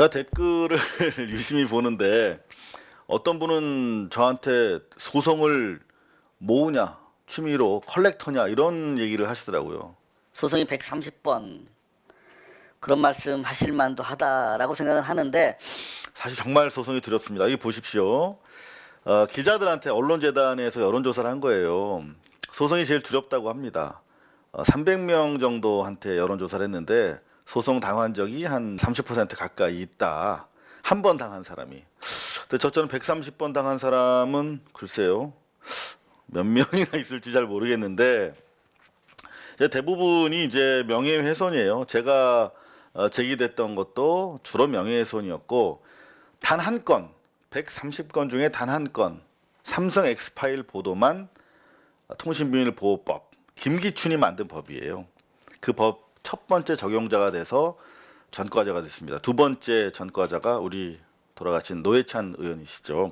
제가 댓글을 유심히 보는데 어떤 분은 저한테 소송을 모으냐 취미로 컬렉터냐 이런 얘기를 하시더라고요. 소송이 130번 그런 말씀 하실 만도 하다라고 생각은 하는데 사실 정말 소송이 두렵습니다. 여기 보십시오. 어, 기자들한테 언론재단에서 여론조사를 한 거예요. 소송이 제일 두렵다고 합니다. 어, 300명 정도한테 여론조사를 했는데 소송 당한 적이 한 30% 가까이 있다. 한 번 당한 사람이. 근데 저처럼 130번 당한 사람은 글쎄요. 몇 명이나 있을지 잘 모르겠는데 대부분이 이제 명예훼손이에요. 제가 어, 제기됐던 것도 주로 명예훼손이었고 단 한 건, 130건 중에 단 한 건, 삼성 엑스파일 보도만 통신비밀보호법, 김기춘이 만든 법이에요. 그 법 첫 번째 적용자가 돼서 전과자가 됐습니다. 두 번째 전과자가 우리 돌아가신 노회찬 의원이시죠.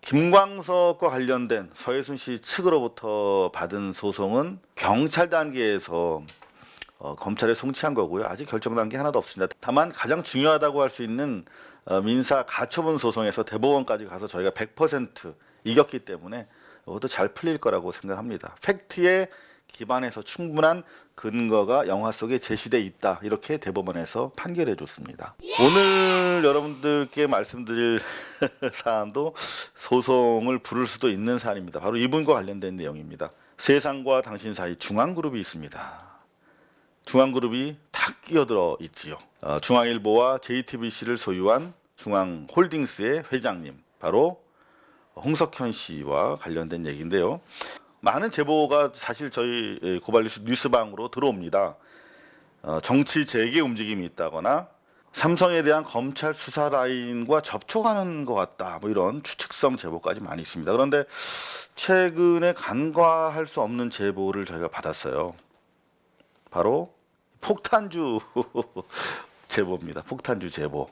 김광석과 관련된 서해순 씨 측으로부터 받은 소송은 경찰 단계에서 어, 검찰에 송치한 거고요. 아직 결정난 게 하나도 없습니다. 다만 가장 중요하다고 할 수 있는 어, 민사 가처분 소송에서 대법원까지 가서 저희가 100% 이겼기 때문에 이것도 잘 풀릴 거라고 생각합니다. 팩트에 기반해서 충분한 근거가 영화 속에 제시돼 있다 이렇게 대법원에서 판결해 줬습니다. 오늘 여러분들께 말씀드릴 사안도 소송을 부를 수도 있는 사안입니다. 바로 이분과 관련된 내용입니다. 세상과 당신 사이 중앙그룹이 있습니다. 중앙그룹이 탁 끼어들어 있지요. 어, 중앙일보와 JTBC를 소유한 중앙홀딩스의 회장님 바로 홍석현 씨와 관련된 얘기인데요. 많은 제보가 사실 저희 예, 고발 뉴스 뉴스방으로 들어옵니다. 어, 정치 재개 움직임이 있다거나 삼성에 대한 검찰 수사 라인과 접촉하는 것 같다. 뭐 이런 추측성 제보까지 많이 있습니다. 그런데 최근에 간과할 수 없는 제보를 저희가 받았어요. 바로 폭탄주 제보입니다. 폭탄주 제보.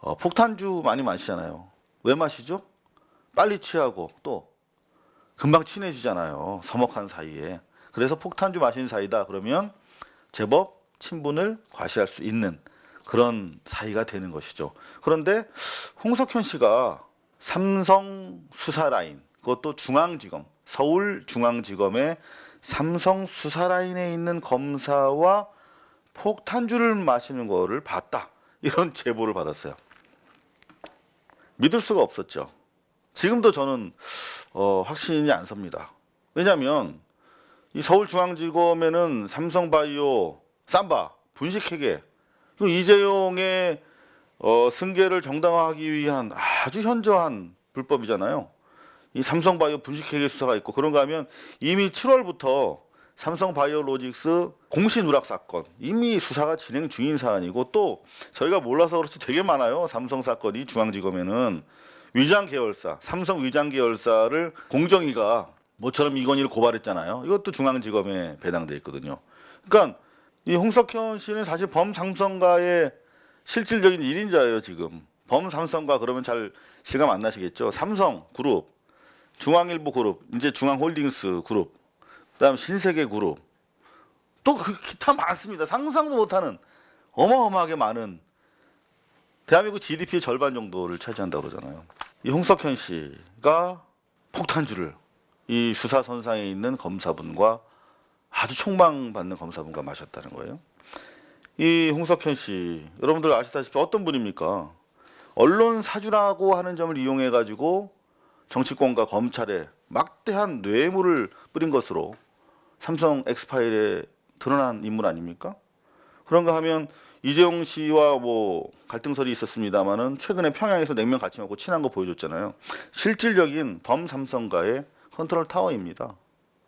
어, 폭탄주 많이 마시잖아요. 왜 마시죠? 빨리 취하고 또 금방 친해지잖아요. 서먹한 사이에. 그래서 폭탄주 마신 사이다. 그러면 제법 친분을 과시할 수 있는 그런 사이가 되는 것이죠. 그런데 홍석현 씨가 삼성 수사 라인, 그것도 중앙지검, 서울중앙지검의 삼성 수사 라인에 있는 검사와 폭탄주를 마시는 거를 봤다. 이런 제보를 받았어요. 믿을 수가 없었죠. 지금도 저는 어, 확신이 안 섭니다. 왜냐하면 이 서울중앙지검에는 삼성바이오, 삼바, 분식회계, 그 이재용의 어, 승계를 정당화하기 위한 아주 현저한 불법이잖아요. 이 삼성바이오 분식회계 수사가 있고 그런가 하면 이미 7월부터 삼성바이오로직스 공시 누락 사건 이미 수사가 진행 중인 사안이고 또 저희가 몰라서 그렇지 되게 많아요. 삼성 사건이 중앙지검에는 위장 계열사, 삼성 위장 계열사를 공정위가 모처럼 이건희를 고발했잖아요. 이것도 중앙지검에 배당돼 있거든요. 그러니까 이 홍석현 씨는 사실 범삼성가의 실질적인 1인자예요, 지금. 범삼성가 그러면 잘 실감 안 나시겠죠? 삼성 그룹, 중앙일보 그룹, 이제 중앙홀딩스 그룹, 그다음 신세계 그룹. 또 그 기타 많습니다. 상상도 못하는 어마어마하게 많은 대한민국 GDP의 절반 정도를 차지한다고 그러잖아요. 이 홍석현 씨가 폭탄주를 이 수사선상에 있는 검사분과 아주 총망받는 검사분과 마셨다는 거예요. 이 홍석현 씨, 여러분들 아시다시피 어떤 분입니까? 언론 사주라고 하는 점을 이용해 가지고 정치권과 검찰에 막대한 뇌물을 뿌린 것으로 삼성 엑스파일에 드러난 인물 아닙니까? 그런가 하면 이재용 씨와 뭐 갈등설이 있었습니다만은 최근에 평양에서 냉면 같이 먹고 친한 거 보여줬잖아요. 실질적인 범 삼성가의 컨트롤 타워입니다.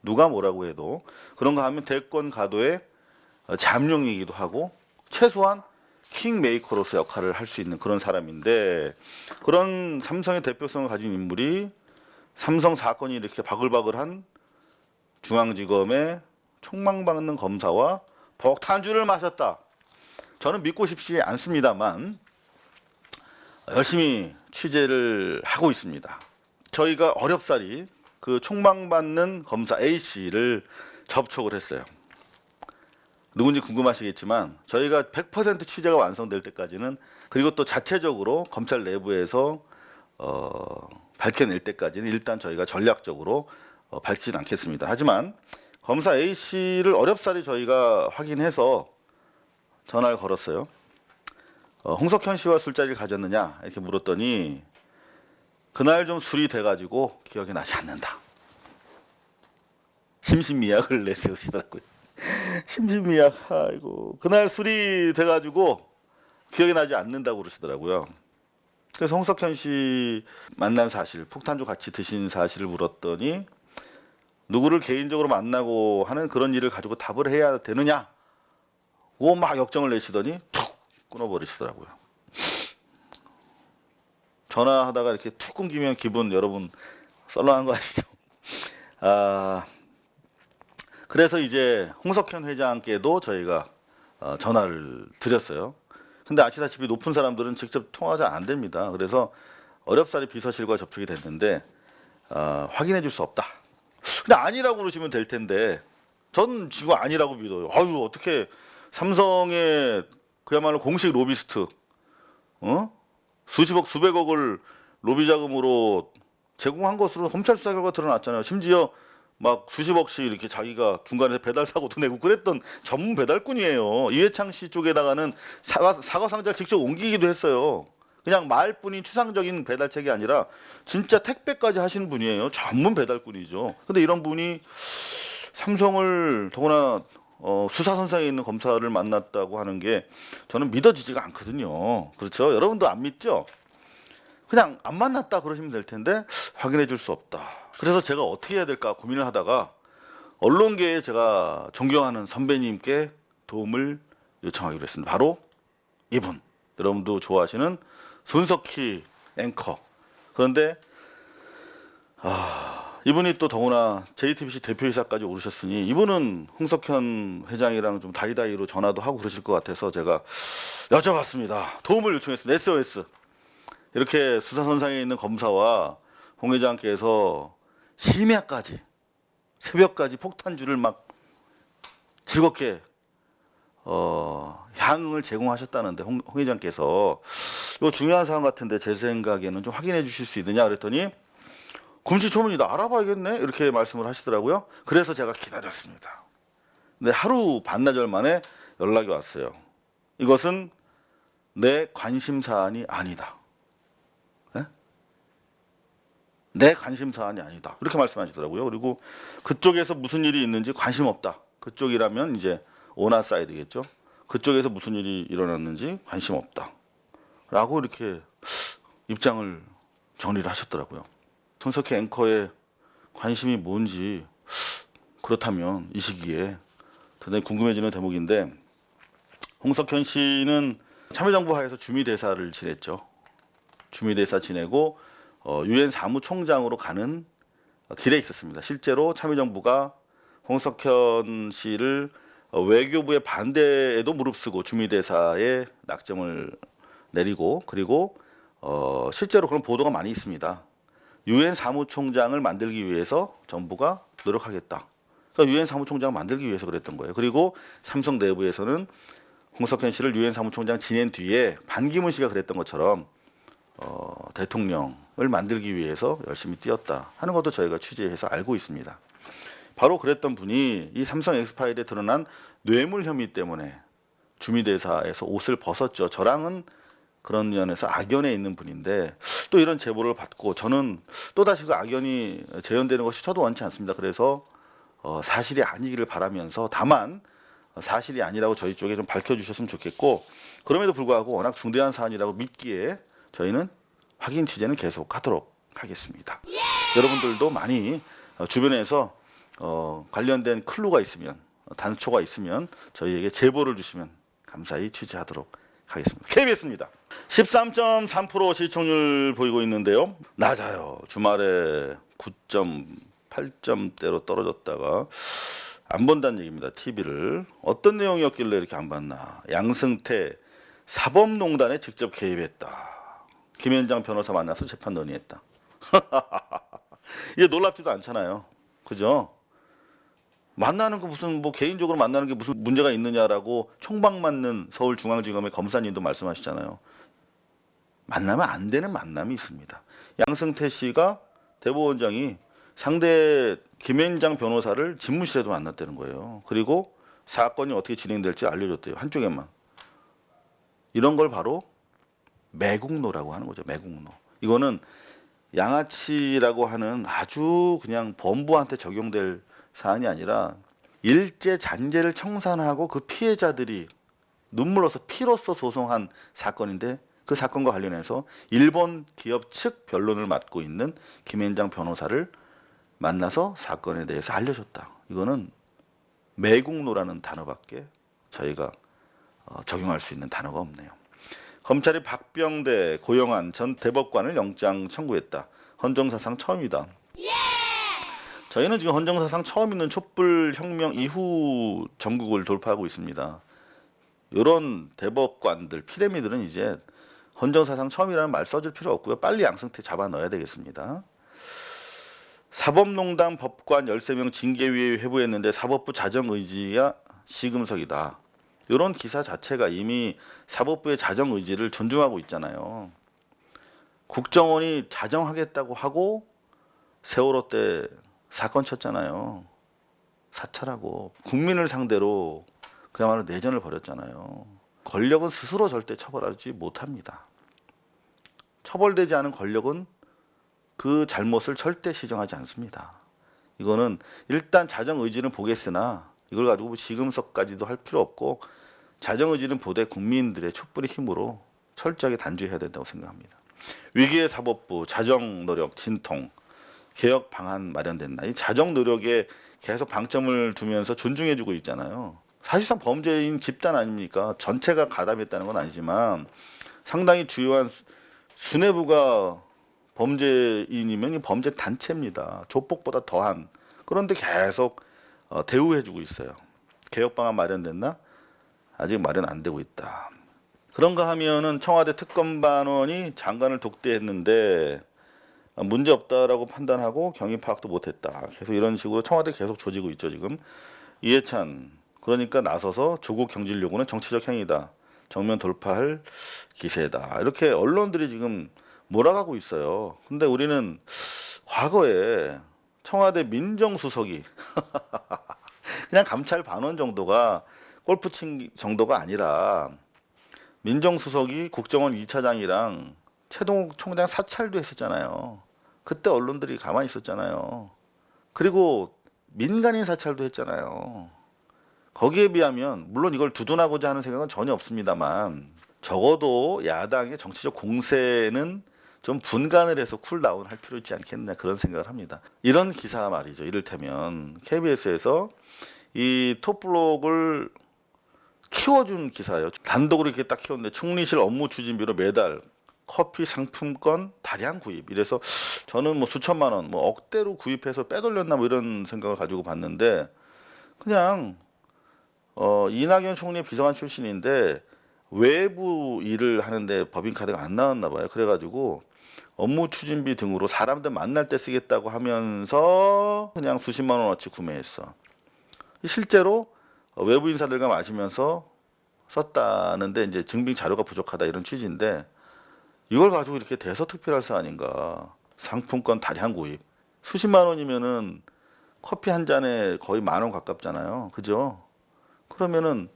누가 뭐라고 해도 그런가 하면 대권 가도의 어, 잠룡이기도 하고 최소한 킹메이커로서 역할을 할 수 있는 그런 사람인데 그런 삼성의 대표성을 가진 인물이 삼성 사건이 이렇게 바글바글한 중앙지검의 총망받는 검사와 폭탄주를 마셨다. 저는 믿고 싶지 않습니다만 열심히 취재를 하고 있습니다. 저희가 어렵사리 그 총망받는 검사 A 씨를 접촉을 했어요. 누군지 궁금하시겠지만 저희가 100% 취재가 완성될 때까지는 그리고 또 자체적으로 검찰 내부에서 어, 밝혀낼 때까지는 일단 저희가 전략적으로 어, 밝히진 않겠습니다. 하지만 검사 A 씨를 어렵사리 저희가 확인해서 전화를 걸었어요. 어, 홍석현 씨와 술자리를 가졌느냐 이렇게 물었더니 그날 좀 술이 돼가지고 기억이 나지 않는다. 심신미약을 내세우시더라고요. 심신미약 아이고 그날 술이 돼가지고 기억이 나지 않는다고 그러시더라고요. 그래서 홍석현 씨 만난 사실, 폭탄주 같이 드신 사실을 물었더니 누구를 개인적으로 만나고 하는 그런 일을 가지고 답을 해야 되느냐? 고막 역정을 내시더니 툭 끊어버리시더라고요. 전화하다가 이렇게 툭 끊기면 기분 여러분 썰렁한 거 아시죠? 아 그래서 이제 홍석현 회장께도 저희가 어, 전화를 드렸어요. 근데 아시다시피 높은 사람들은 직접 통화가 안 됩니다. 그래서 어렵사리 비서실과 접촉이 됐는데 어, 확인해 줄 수 없다. 근데 아니라고 그러시면 될 텐데 전 지금 아니라고 믿어요. 아유 어떻게 삼성의 그야말로 공식 로비스트 어? 수십억 수백억을 로비 자금으로 제공한 것으로 검찰 수사 결과 드러났잖아요. 심지어 막 수십억씩 이렇게 자기가 중간에 배달 사고도 내고 그랬던 전문 배달꾼이에요. 이회창 씨 쪽에다가는 사과 사과 상자를 직접 옮기기도 했어요. 그냥 말뿐인 추상적인 배달책이 아니라 진짜 택배까지 하시는 분이에요. 전문 배달꾼이죠. 근데 이런 분이 삼성을 더구나 어, 수사 선상에 있는 검사를 만났다고 하는 게 저는 믿어지지가 않거든요. 그렇죠? 여러분도 안 믿죠? 그냥 안 만났다 그러시면 될 텐데 확인해 줄 수 없다. 그래서 제가 어떻게 해야 될까 고민을 하다가 언론계에 제가 존경하는 선배님께 도움을 요청하기로 했습니다. 바로 이분. 여러분도 좋아하시는 손석희 앵커. 그런데 아, 이분이 또 더구나 JTBC 대표이사까지 오르셨으니 이분은 홍석현 회장이랑 좀 다이다이로 전화도 하고 그러실 것 같아서 제가 여쭤봤습니다. 도움을 요청했습니다. SOS. 이렇게 수사선상에 있는 검사와 홍 회장께서 심야까지 새벽까지 폭탄주를 막 즐겁게 어, 향을 제공하셨다는데 홍, 홍 회장께서 이거 중요한 사항 같은데 제 생각에는 좀 확인해 주실 수 있느냐 그랬더니 금시초문이다 알아봐야겠네 이렇게 말씀을 하시더라고요. 그래서 제가 기다렸습니다. 근데 하루 반나절 만에 연락이 왔어요. 이것은 내 관심 사안이 아니다. 예? 내 관심 사안이 아니다. 이렇게 말씀하시더라고요. 그리고 그쪽에서 무슨 일이 있는지 관심 없다. 그쪽이라면 이제 오나 사이드겠죠. 그쪽에서 무슨 일이 일어났는지 관심 없다. 라고 이렇게 입장을 정리를 하셨더라고요. 손석희 앵커의 관심이 뭔지 그렇다면 이 시기에 대단히 궁금해지는 대목인데 홍석현 씨는 참여정부 하에서 주미대사를 지냈죠. 주미대사 지내고 어, 유엔 사무총장으로 가는 길에 있었습니다. 실제로 참여정부가 홍석현 씨를 어, 외교부의 반대에도 무릅쓰고 주미대사에 낙점을 내리고 그리고 어, 실제로 그런 보도가 많이 있습니다. 유엔 사무총장을 만들기 위해서 정부가 노력하겠다. 그러니까 유엔 사무총장 만들기 위해서 그랬던 거예요. 그리고 삼성 내부에서는 홍석현 씨를 유엔 사무총장 지낸 뒤에 반기문 씨가 그랬던 것처럼 어, 대통령을 만들기 위해서 열심히 뛰었다 하는 것도 저희가 취재해서 알고 있습니다. 바로 그랬던 분이 이 삼성 엑스파일에 드러난 뇌물 혐의 때문에 주미대사에서 옷을 벗었죠. 저랑은 그런 면에서 악연에 있는 분인데 또 이런 제보를 받고 저는 또 다시 그 악연이 재현되는 것이 저도 원치 않습니다. 그래서 어, 사실이 아니기를 바라면서 다만 어, 사실이 아니라고 저희 쪽에 좀 밝혀주셨으면 좋겠고 그럼에도 불구하고 워낙 중대한 사안이라고 믿기에 저희는 확인 취재는 계속하도록 하겠습니다. 여러분들도 많이 어, 주변에서 어, 관련된 클루가 있으면 어, 단초가 있으면 저희에게 제보를 주시면 감사히 취재하도록 하겠습니다. KBS입니다. 13.3% 시청률 보이고 있는데요. 낮아요. 주말에 9.8점대로 떨어졌다가 안 본다는 얘기입니다. TV를 어떤 내용이었길래 이렇게 안 봤나? 양승태 사법농단에 직접 개입했다. 김현장 변호사 만나서 재판 논의했다. 이게 놀랍지도 않잖아요. 그죠? 만나는 거 무슨 뭐 개인적으로 만나는 게 무슨 문제가 있느냐라고 총방 맞는 서울중앙지검의 검사님도 말씀하시잖아요. 만나면 안 되는 만남이 있습니다. 양승태 씨가 대법원장이 상대 김현장 변호사를 집무실에도 만났다는 거예요. 그리고 사건이 어떻게 진행될지 알려줬대요. 한쪽에만. 이런 걸 바로 매국노라고 하는 거죠. 매국노. 이거는 양아치라고 하는 아주 그냥 범부한테 적용될 사안이 아니라 일제 잔재를 청산하고 그 피해자들이 눈물로서 피로써 소송한 사건인데 그 사건과 관련해서 일본 기업 측 변론을 맡고 있는 김현장 변호사를 만나서 사건에 대해서 알려줬다. 이거는 매국노라는 단어밖에 저희가 어, 적용할 수 있는 단어가 없네요. 검찰이 박병대, 고영한 전 대법관을 영장 청구했다. 헌정사상 처음이다. 저희는 지금 헌정사상 처음 있는 촛불 혁명 이후 전국을 돌파하고 있습니다. 이런 대법관들, 피레미들은 이제 헌정사상 처음이라는 말 써줄 필요 없고요. 빨리 양승태 잡아 넣어야 되겠습니다. 사법농단 법관 13명 징계위에 회부했는데 사법부 자정 의지야 시금석이다. 이런 기사 자체가 이미 사법부의 자정 의지를 존중하고 있잖아요. 국정원이 자정하겠다고 하고 세월호 때 사건 쳤잖아요. 사찰하고 국민을 상대로 그야말로 내전을 벌였잖아요. 권력은 스스로 절대 처벌하지 못합니다. 처벌되지 않은 권력은 그 잘못을 절대 시정하지 않습니다. 이거는 일단 자정 의지는 보겠으나 이걸 가지고 지금서까지도 할 필요 없고 자정 의지는 보되 국민들의 촛불의 힘으로 철저하게 단죄해야 된다고 생각합니다. 위기의 사법부 자정 노력 진통 개혁 방안 마련됐나 이 자정 노력에 계속 방점을 두면서 존중해주고 있잖아요. 사실상 범죄인 집단 아닙니까? 전체가 가담했다는 건 아니지만 상당히 주요한 수- 수뇌부가 범죄인이면 이 범죄 단체입니다. 조폭보다 더한 그런데 계속 어, 대우해주고 있어요. 개혁 방안 마련됐나? 아직 마련 안 되고 있다. 그런가 하면은 청와대 특검반원이 장관을 독대했는데 어, 문제 없다라고 판단하고 경위 파악도 못했다. 계속 이런 식으로 청와대 계속 조지고 있죠 지금 이해찬 그러니까 나서서 조국 경질 요구는 정치적 행위다. 정면 돌파할 기세다. 이렇게 언론들이 지금 몰아가고 있어요. 근데 우리는 과거에 청와대 민정수석이 그냥 감찰 반원 정도가 골프 친 정도가 아니라 민정수석이 국정원 2차장이랑 최동욱 총장 사찰도 했었잖아요. 그때 언론들이 가만히 있었잖아요. 그리고 민간인 사찰도 했잖아요. 거기에 비하면 물론 이걸 두둔하고자 하는 생각은 전혀 없습니다만 적어도 야당의 정치적 공세는 좀 분간을 해서 쿨다운 할 필요 있지 않겠나 그런 생각을 합니다. 이런 기사 말이죠. 이를테면 KBS에서 이 톱블록을 키워준 기사예요. 단독으로 이렇게 딱 키웠는데 총리실 업무 추진비로 매달 커피 상품권 다량 구입. 이래서 저는 뭐 수천만 원, 뭐 억대로 구입해서 빼돌렸나 뭐 이런 생각을 가지고 봤는데 그냥 어 이낙연 총리 비서관 출신인데 외부 일을 하는데 법인 카드가 안 나왔나 봐요. 그래가지고 업무 추진비 등으로 사람들 만날 때 쓰겠다고 하면서 그냥 수십만 원어치 구매했어. 실제로 외부 인사들과 마시면서 썼다는데 이제 증빙 자료가 부족하다 이런 취지인데 이걸 가지고 이렇게 대서특필할 사안인가 상품권 다량 구입 수십만 원이면은 커피 한 잔에 거의 만 원 가깝잖아요 그죠 그러면은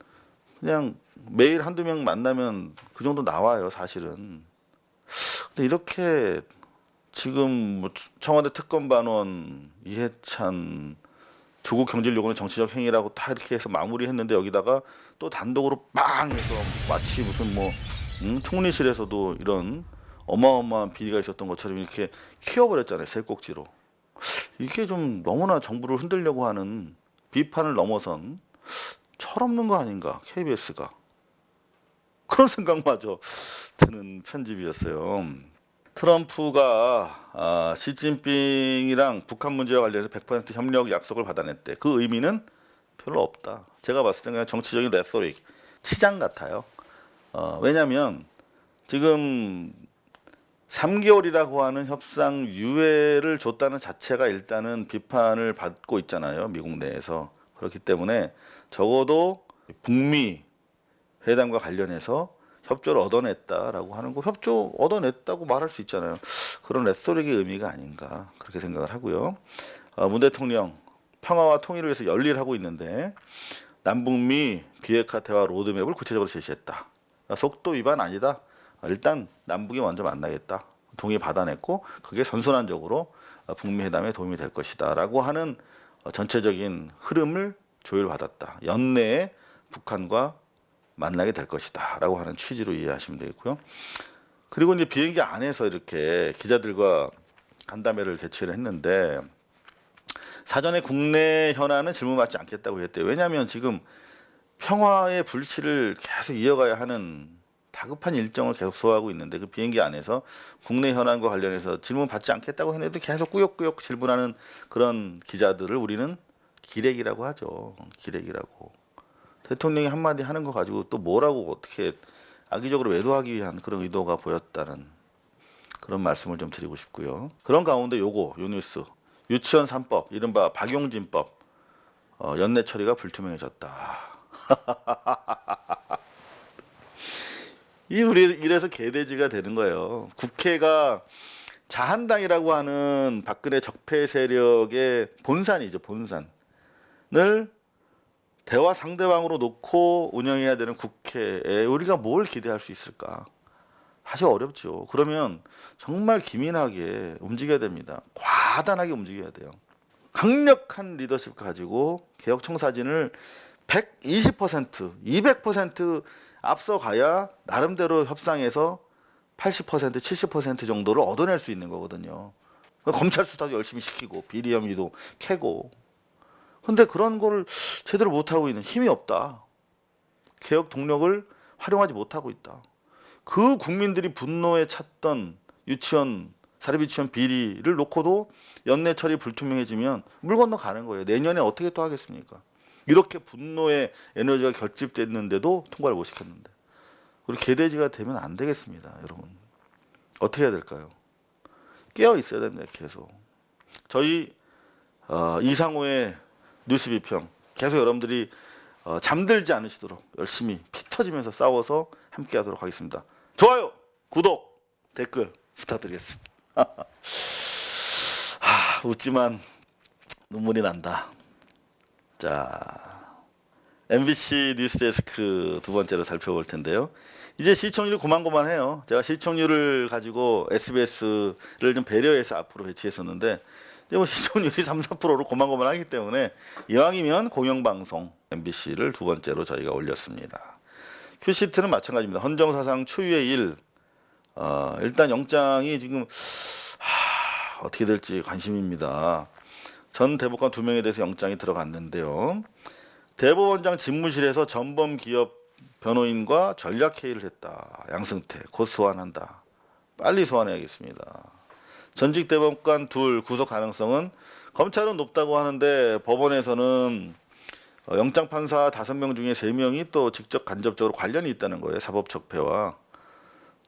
그냥 매일 한두 명 만나면 그 정도 나와요 사실은. 근데 이렇게 지금 뭐 청와대 특검반원 이해찬 조국 경질 요구는 정치적 행위라고 다 이렇게 해서 마무리했는데 여기다가 또 단독으로 빵 해서 마치 무슨 뭐 음, 총리실에서도 이런 어마어마한 비리가 있었던 것처럼 이렇게 키워버렸잖아요 새 꼭지로. 이게 좀 너무나 정부를 흔들려고 하는 비판을 넘어선 철없는 거 아닌가 KBS가 그런 생각마저 드는 편집이었어요. 트럼프가 아, 시진핑이랑 북한 문제와 관련해서 100% 협력 약속을 받아냈대. 그 의미는 별로 없다. 제가 봤을 때 그냥 정치적인 레토릭, 치장 같아요. 어, 왜냐하면 지금 3개월이라고 하는 협상 유예를 줬다는 자체가 일단은 비판을 받고 있잖아요. 미국 내에서. 그렇기 때문에 적어도 북미 회담과 관련해서 협조를 얻어냈다라고 하는 거 협조 얻어냈다고 말할 수 있잖아요. 그런 레토릭의 의미가 아닌가 그렇게 생각을 하고요. 어, 문 대통령 평화와 통일을 위해서 열일하고 있는데 남북미 비핵화 대화 로드맵을 구체적으로 제시했다. 아, 속도 위반 아니다. 아, 일단 남북이 먼저 만나겠다. 동의 받아냈고 그게 선순환적으로 어, 북미 회담에 도움이 될 것이다라고 하는 어, 전체적인 흐름을 조율받았다. 연내에 북한과 만나게 될 것이다라고 하는 취지로 이해하시면 되겠고요. 그리고 이제 비행기 안에서 이렇게 기자들과 간담회를 개최를 했는데 사전에 국내 현안은 질문받지 않겠다고 했대요. 왜냐하면 지금 평화의 불씨를 계속 이어가야 하는 다급한 일정을 계속 소화하고 있는데 그 비행기 안에서 국내 현안과 관련해서 질문 받지 않겠다고 했는데 계속 꾸역꾸역 질문하는 그런 기자들을 우리는 기레기라고 하죠. 기레기라고. 대통령이 한마디 하는 거 가지고 또 뭐라고 어떻게 악의적으로 외도하기 위한 그런 의도가 보였다는 그런 말씀을 좀 드리고 싶고요. 그런 가운데 요거 요 뉴스 유치원 3법 이른바 박용진법 어, 연내 처리가 불투명해졌다. 이 우리 이래서 개돼지가 되는 거예요. 국회가 자한당이라고 하는 박근혜 적폐 세력의 본산이죠, 본산 을 대화 상대방으로 놓고 운영해야 되는 국회에 우리가 뭘 기대할 수 있을까? 사실 어렵죠. 그러면 정말 기민하게 움직여야 됩니다. 과단하게 움직여야 돼요. 강력한 리더십 가지고 개혁 청사진을 120%, 200% 앞서가야 나름대로 협상에서 80%, 70% 정도를 얻어낼 수 있는 거거든요. 검찰 수사도 열심히 시키고 비리 혐의도 캐고. 근데 그런 거를 제대로 못 하고 있는 힘이 없다. 개혁 동력을 활용하지 못하고 있다. 그 국민들이 분노에 찼던 유치원 사립 유치원 비리를 놓고도 연내 처리 불투명해지면 물 건너 가는 거예요. 내년에 어떻게 또 하겠습니까? 이렇게 분노의 에너지가 결집됐는데도 통과를 못 시켰는데 우리 개돼지가 되면 안 되겠습니다, 여러분. 어떻게 해야 될까요? 깨어 있어야 됩니다, 계속. 저희 어, 이상호의 뉴스 비평 계속 여러분들이 어, 잠들지 않으시도록 열심히 피 터지면서 싸워서 함께 하도록 하겠습니다. 좋아요, 구독, 댓글 부탁드리겠습니다. 하, 웃지만 눈물이 난다. 자, MBC 뉴스데스크 두 번째로 살펴볼 텐데요. 이제 시청률이 고만고만해요. 제가 시청률을 가지고 SBS를 좀 배려해서 앞으로 배치했었는데 뭐 시청률이 3, 4%로 고만고만하기 때문에 이왕이면 공영방송 MBC를 두 번째로 저희가 올렸습니다. 큐시트는 마찬가지입니다. 헌정사상 초유의 일. 어, 일단 영장이 지금 하, 어떻게 될지 관심입니다. 전 대법관 두 명에 대해서 영장이 들어갔는데요. 대법원장 집무실에서 전범 기업 변호인과 전략 회의를 했다. 양승태 곧 소환한다. 빨리 소환해야겠습니다. 전직 대법관 둘 구속 가능성은 검찰은 높다고 하는데 법원에서는 어, 영장 판사 다섯 명 중에 세 명이 또 직접 간접적으로 관련이 있다는 거예요. 사법 적폐와.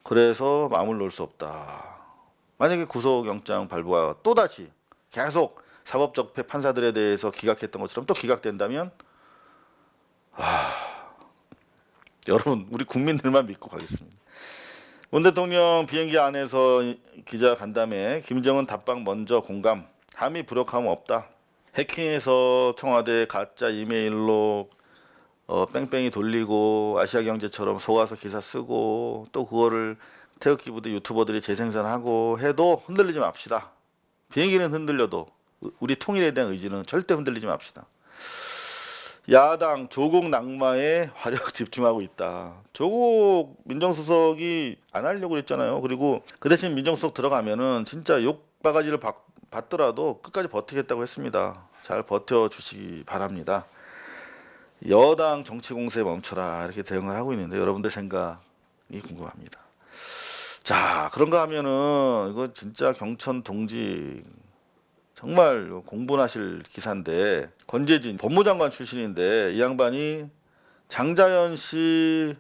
그래서 마음을 놓을 수 없다. 만약에 구속 영장 발부가 또 다시 계속 사법 적폐 판사들에 대해서 기각했던 것처럼 또 기각된다면 여러분 우리 국민들만 믿고 가겠습니다. 문 대통령 비행기 안에서 기자 간담회 김정은 답방 먼저 공감 함의 불협화음 없다. 해킹해서 청와대 가짜 이메일로 어, 뺑뺑이 돌리고 아시아경제처럼 속아서 기사 쓰고 또 그거를 태극기 부대 유튜버들이 재생산하고 해도 흔들리지 맙시다. 비행기는 흔들려도 우리 통일에 대한 의지는 절대 흔들리지 맙시다. 야당 조국 낙마에 화력 집중하고 있다. 조국 민정수석이 안 하려고 그랬잖아요. 그리고 그 대신 민정수석 들어가면은 진짜 욕 바가지를 받, 받더라도 끝까지 버티겠다고 했습니다. 잘 버텨 주시기 바랍니다. 여당 정치 공세 멈춰라 이렇게 대응을 하고 있는데 여러분들 생각이 궁금합니다. 자 그런가 하면은 이거 진짜 경천 동지 정말 공분하실 기사인데 권재진 법무장관 출신인데 이 양반이 장자연 씨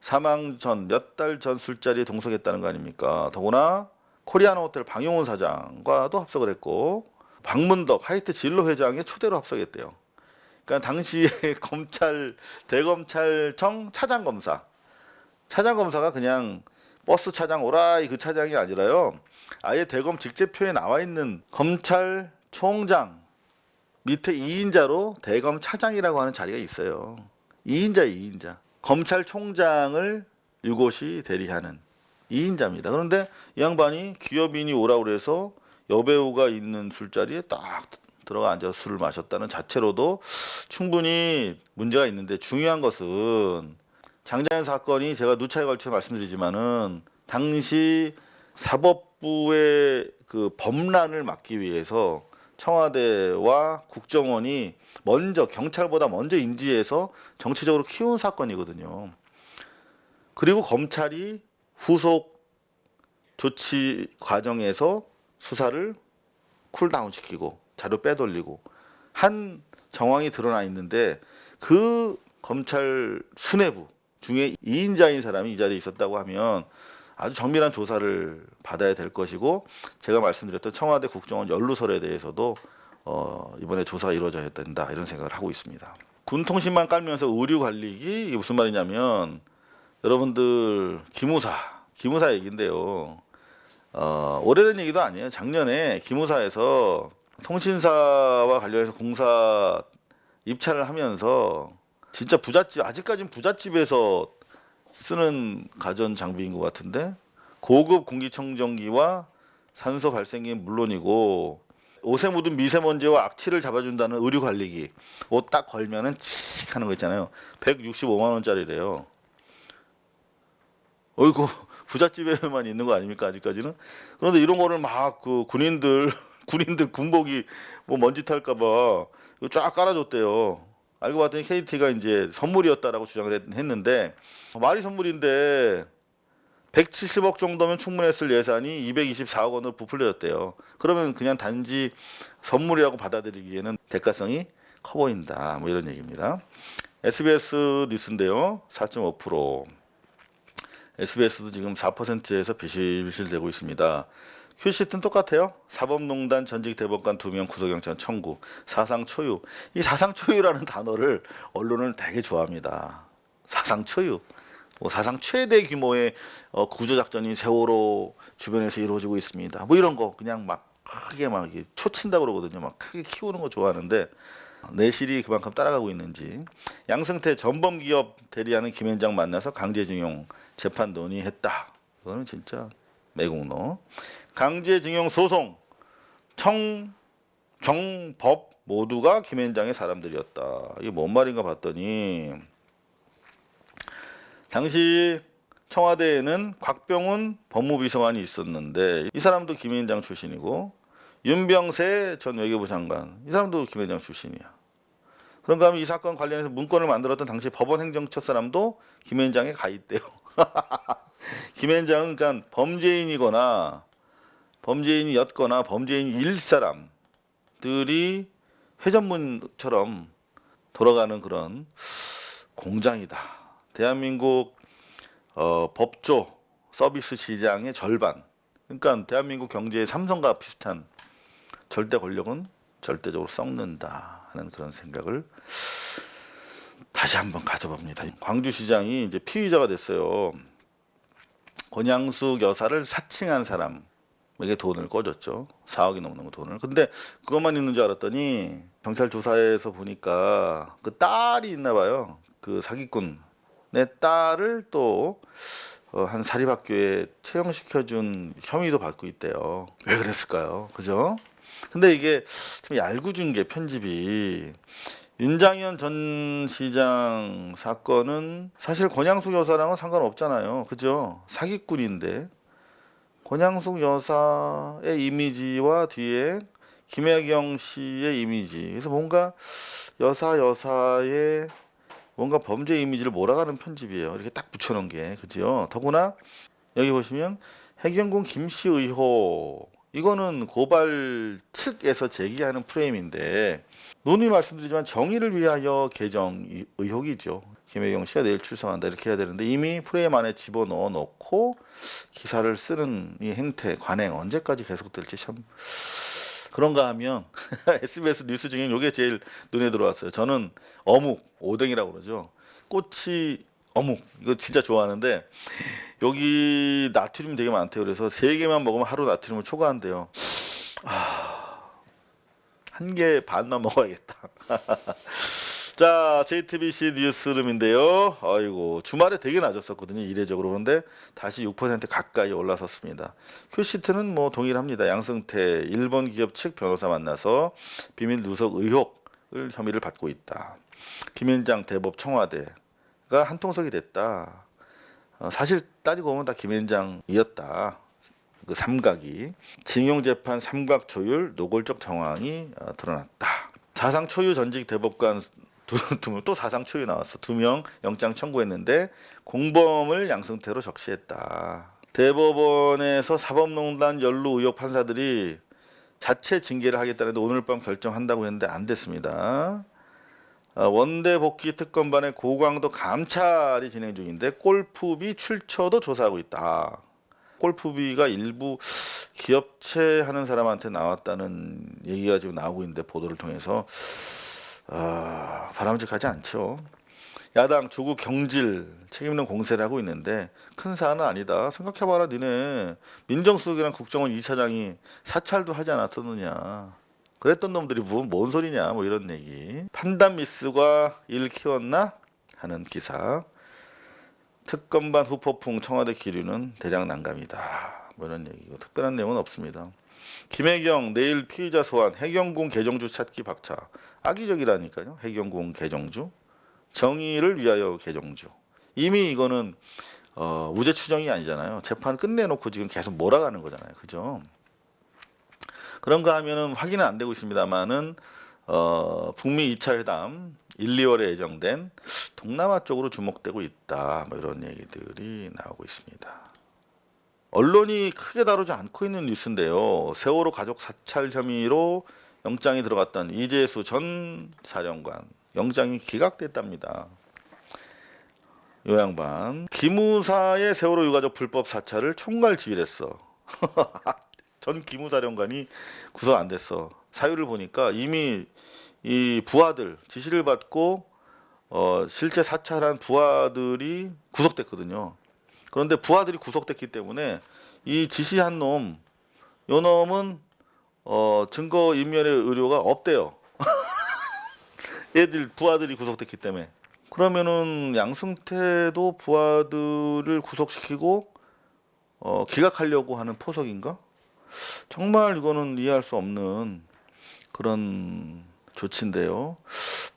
사망 전 몇 달 전 술자리에 동석했다는 거 아닙니까? 더구나 코리아나 호텔 방용훈 사장과도 합석을 했고 박문덕 하이트 진로 회장의 초대로 합석했대요. 그러니까 당시에 검찰 대검찰청 차장 검사 차장 검사가 그냥 버스 차장 오라이 그 차장이 아니라요. 아예 대검 직제표에 나와 있는 검찰총장 밑에 2인자로 대검 차장이라고 하는 자리가 있어요. 2인자 2인자. 검찰총장을 유고시 대리하는 2인자입니다. 그런데 이 양반이 기업인이 오라고 그래서 여배우가 있는 술자리에 딱 들어가 앉아서 술을 마셨다는 자체로도 충분히 문제가 있는데 중요한 것은 장자연 사건이 제가 누차에 걸쳐 말씀드리지만은 당시 사법 부의 그 범란을 막기 위해서 청와대와 국정원이 먼저 경찰보다 먼저 인지해서 정치적으로 키운 사건이거든요. 그리고 검찰이 후속 조치 과정에서 수사를 쿨다운 시키고 자료 빼돌리고 한 정황이 드러나 있는데 그 검찰 수뇌부 중에 2인자인 사람이 이 자리에 있었다고 하면 아주 정밀한 조사를 받아야 될 것이고 제가 말씀드렸던 청와대 국정원 연루설에 대해서도 어, 이번에 조사가 이루어져야 된다 이런 생각을 하고 있습니다. 군통신만 깔면서 의류 관리기 이게 무슨 말이냐면 여러분들 기무사 기무사 얘기인데요. 어, 오래된 얘기도 아니에요. 작년에 기무사에서 통신사와 관련해서 공사 입찰을 하면서 진짜 부잣집 아직까지는 부잣집에서 쓰는 가전 장비인 것 같은데 고급 공기청정기와 산소 발생기 물론이고 옷에 묻은 미세먼지와 악취를 잡아준다는 의류 관리기. 옷 딱 걸면은 칙 하는 거 있잖아요. 165만 원짜리래요. 어이구 부잣집에만 있는 거 아닙니까 아직까지는? 그런데 이런 거를 막 그 군인들 군인들 군복이 뭐 먼지 탈까봐 쫙 깔아줬대요 알고 봤더니 KT가 이제 선물이었다라고 주장을 했- 했는데 말이 선물인데 170억 정도면 충분했을 예산이 224억 원으로 부풀려졌대요. 그러면 그냥 단지 선물이라고 받아들이기에는 대가성이 커 보인다. 뭐 이런 얘기입니다. SBS 뉴스인데요. 4.5%. SBS도 지금 4%에서 비실비실대고 있습니다. 큐시트는 똑같아요. 사법농단 전직 대법관 두 명 구속영장 청구. 사상 초유. 이 사상 초유라는 단어를 언론은 되게 좋아합니다. 사상 초유. 뭐 사상 최대 규모의 어, 구조 작전이 세월호 주변에서 이루어지고 있습니다. 뭐 이런 거 그냥 막 크게 막 초친다 그러거든요. 막 크게 키우는 거 좋아하는데 내실이 그만큼 따라가고 있는지 양승태 전범 기업 대리하는 김현장 만나서 강제징용 재판 논의했다. 이거는 진짜 매국노. 강제징용 소송 청 정법 모두가 김현장의 사람들이었다. 이게 뭔 말인가 봤더니 당시 청와대에는 곽병훈 법무비서관이 있었는데 이 사람도 김현장 출신이고 윤병세 전 외교부 장관 이 사람도 김현장 출신이야. 그런가 하면 이 사건 관련해서 문건을 만들었던 당시 법원 행정처 사람도 김현장에 가 있대요. 김현장은 그러니까 범죄인이거나 범죄인이었거나 범죄인일 사람들이 회전문처럼 돌아가는 그런 공장이다. 대한민국 어, 법조 서비스 시장의 절반. 그러니까 대한민국 경제의 삼성과 비슷한 절대 권력은 절대적으로 썩는다 하는 그런 생각을 다시 한번 가져봅니다. 광주시장이 이제 피의자가 됐어요. 권양숙 여사를 사칭한 사람 에게 돈을 꿔줬죠. 4억이 넘는 거 돈을. 근데 그것만 있는 줄 알았더니 경찰 조사에서 보니까 그 딸이 있나 봐요. 그 사기꾼 내 딸을 또 어, 한 사립학교에 채용시켜준 혐의도 받고 있대요. 왜 그랬을까요? 그죠? 근데 이게 좀 얄궂은 게 편집이 윤장현 전 시장 사건은 사실 권양숙 여사랑은 상관없잖아요. 그죠? 사기꾼인데 권양숙 여사의 이미지와 뒤에 김혜경 씨의 이미지. 그래서 뭔가 여사 여사의 뭔가 범죄 이미지를 몰아가는 편집이에요. 이렇게 딱 붙여놓은 게 그죠? 더구나 여기 보시면 해경군 김씨 의혹 이거는 고발 측에서 제기하는 프레임인데 논의 말씀드리지만 정의를 위하여 개정 이- 의혹이죠. 김혜경 씨가 내일 출석한다 이렇게 해야 되는데 이미 프레임 안에 집어넣어 놓고 기사를 쓰는 이 행태 관행 언제까지 계속될지 참 그런가 하면 SBS 뉴스 중에 이게 제일 눈에 들어왔어요. 저는 어묵 오뎅이라고 그러죠. 꼬치 어묵 이거 진짜 좋아하는데 여기 나트륨 되게 많대요. 그래서 세 개만 먹으면 하루 나트륨을 초과한대요. 한개 반만 먹어야겠다. 자, JTBC 뉴스룸인데요. 아이고, 주말에 되게 낮았었거든요. 이례적으로. 그런데 다시 6% 가까이 올라섰습니다. 큐시트는 뭐 동일합니다. 양승태 일본 기업 측 변호사 만나서 비밀 누석 의혹을 혐의를 받고 있다. 김현장 대법 청와대가 한통속이 됐다. 어, 사실 따지고 보면 다 김현장이었다. 그 삼각이 징용 재판 삼각 조율 노골적 정황이 어, 드러났다. 사상 초유 전직 대법관 두명또 사상 초유 나왔어. 두 명 영장 청구했는데 공범을 양승태로 적시했다. 대법원에서 사법농단 연루 의혹 판사들이 자체 징계를 하겠다는데 오늘 밤 결정한다고 했는데 안 됐습니다. 어, 원대 복귀 특검반의 고강도 감찰이 진행 중인데 골프비 출처도 조사하고 있다. 골프비가 일부 기업체 하는 사람한테 나왔다는 얘기가 지금 나오고 있는데 보도를 통해서 아, 바람직하지 않죠. 야당 조국 경질 책임있는 공세를 하고 있는데 큰 사안은 아니다. 생각해봐라 니네 민정수석이랑 국정원 2차장이 사찰도 하지 않았었느냐. 그랬던 놈들이 뭐, 뭔 소리냐 뭐 이런 얘기. 판단 미스가 일 키웠나 하는 기사. 특검반 후폭풍 청와대 기류는 대량 난감이다. 뭐 이런 얘기고 특별한 내용은 없습니다. 김혜경 내일 피의자 소환 해경궁 개정주 찾기 박차 악의적이라니까요. 해경궁 개정주 정의를 위하여 개정주 이미 이거는 어, 우제 추정이 아니잖아요. 재판 끝내놓고 지금 계속 몰아가는 거잖아요. 그죠? 그런가 하면은 확인은 안 되고 있습니다만은 어, 북미 2차 회담 1, 2월에 예정된 동남아 쪽으로 주목되고 있다. 뭐 이런 얘기들이 나오고 있습니다. 언론이 크게 다루지 않고 있는 뉴스인데요. 세월호 가족 사찰 혐의로 영장이 들어갔던 이재수 전 사령관 영장이 기각됐답니다. 요 양반 기무사의 세월호 유가족 불법 사찰을 총괄 지휘했어. 전 기무사령관이 구속 안 됐어. 사유를 보니까 이미 이 부하들 지시를 받고 어, 실제 사찰한 부하들이 구속됐거든요. 그런데 부하들이 구속됐기 때문에 이 지시한 놈, 요 놈은 어, 증거 인멸의 의료가 없대요. 얘들 부하들이 구속됐기 때문에. 그러면은 양승태도 부하들을 구속시키고 어, 기각하려고 하는 포석인가? 정말 이거는 이해할 수 없는 그런 조치인데요.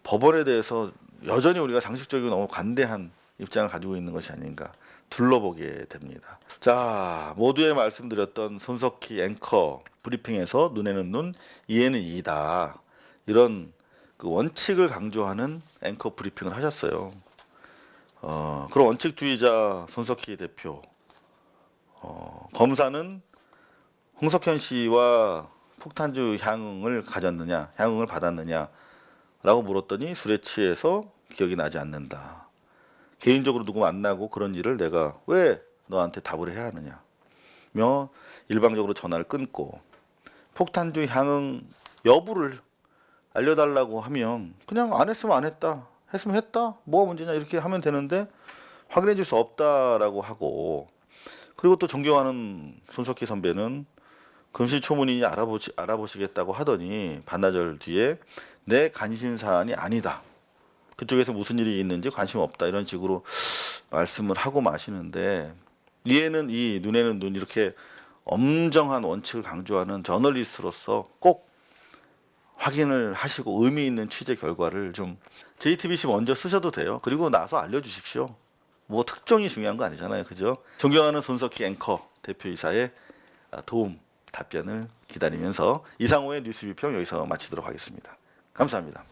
법원에 대해서 여전히 우리가 상식적이고 너무 관대한 입장을 가지고 있는 것이 아닌가 둘러보게 됩니다. 자, 모두에 말씀드렸던 손석희 앵커 브리핑에서 눈에는 눈, 이에는 이다. 이런 그 원칙을 강조하는 앵커 브리핑을 하셨어요. 어, 그런 원칙주의자 손석희 대표. 어, 검사는 홍석현 씨와 폭탄주 향응을 가졌느냐, 향응을 받았느냐라고 물었더니 술에 취해서 기억이 나지 않는다. 개인적으로 누구 만나고 그런 일을 내가 왜 너한테 답을 해야 하느냐. 며 일방적으로 전화를 끊고 폭탄주 향응 여부를 알려달라고 하면 그냥 안 했으면 안 했다. 했으면 했다. 뭐가 문제냐 이렇게 하면 되는데 확인해 줄 수 없다라고 하고 그리고 또 존경하는 손석희 선배는 금시초문이니 알아보시, 알아보시겠다고 하더니 반나절 뒤에 내 관심 사안이 아니다. 그쪽에서 무슨 일이 있는지 관심 없다 이런 식으로 말씀을 하고 마시는데 이에는 이 눈에는 눈 이렇게 엄정한 원칙을 강조하는 저널리스트로서 꼭 확인을 하시고 의미 있는 취재 결과를 좀 JTBC 먼저 쓰셔도 돼요. 그리고 나서 알려주십시오. 뭐 특종이 중요한 거 아니잖아요, 그죠? 존경하는 손석희 앵커 대표이사의 도움 답변을 기다리면서 이상호의 뉴스 비평 여기서 마치도록 하겠습니다. 감사합니다.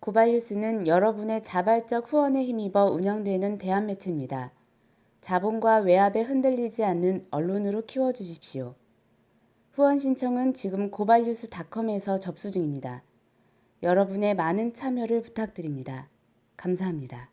고발뉴스는 여러분의 자발적 후원에 힘입어 운영되는 대한 매체입니다. 자본과 외압에 흔들리지 않는 언론으로 키워주십시오. 후원 신청은 지금 고발뉴스닷컴에서 접수 중입니다. 여러분의 많은 참여를 부탁드립니다. 감사합니다.